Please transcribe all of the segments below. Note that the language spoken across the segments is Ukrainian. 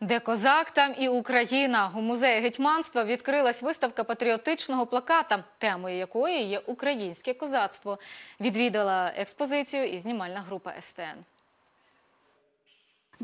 Де козак, там і Україна. У музеї гетьманства відкрилась виставка патріотичного плаката, темою якої є українське козацтво. Відвідала експозицію і знімальна група СТН.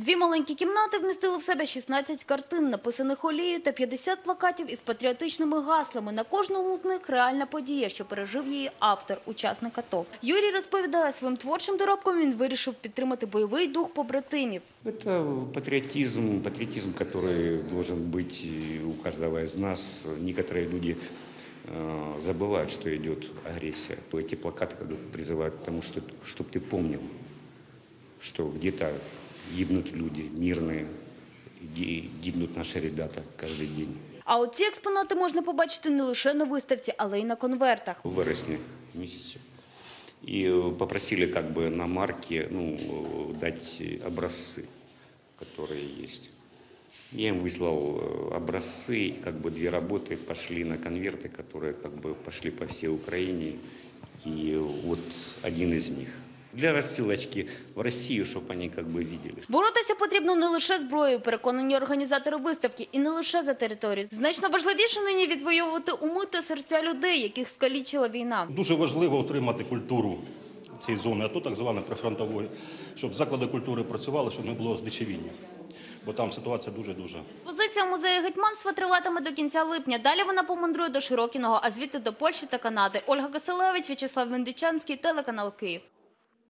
Дві маленькі кімнати вмістили в себе 16 картин, написаних олією та 50 плакатів із патріотичними гаслами. На кожному з них реальна подія, що пережив її автор, учасник АТО. Юрій розповідає, своїм творчим доробком він вирішив підтримати бойовий дух побратимів. Это патриотизм, патриотизм, который должен быть и у каждого из нас. Некоторые люди э, забывают, что идет агрессия. Эти плакаты как бы призывают к тому, что, чтобы ты помнил, что где-то гибнут люди мирные, ги- гибнут наши ребята каждый день. А от ці експонати можна побачити не лише на виставці, але й на конвертах. в вересне месяце. И э, попросили как бы на марке ну, э, дать образцы, которые есть. Я им выслал э, образцы, и как бы две работы пошли на конверты, которые как бы пошли по всей Украине. И вот один из них для рассылочки в Россию, чтобы они как бы видели. Боротися потрібно не лише зброєю, переконані організатори виставки, і не лише за територію. Значно важливіше нині відвоювати уми та серця людей, яких скалічила війна. Дуже важливо отримати культуру цієї зони, а то так званої прифронтової, щоб заклади культури працювали, щоб не було здичавіння. Бо там ситуація дуже-дуже Позиція музею гетьманства триватиме до кінця липня. Далі вона помандрує до Широкіного, а звідти до Польщі та Канади. Ольга Киселевич, В'ячеслав Мендичанський, телеканал Київ.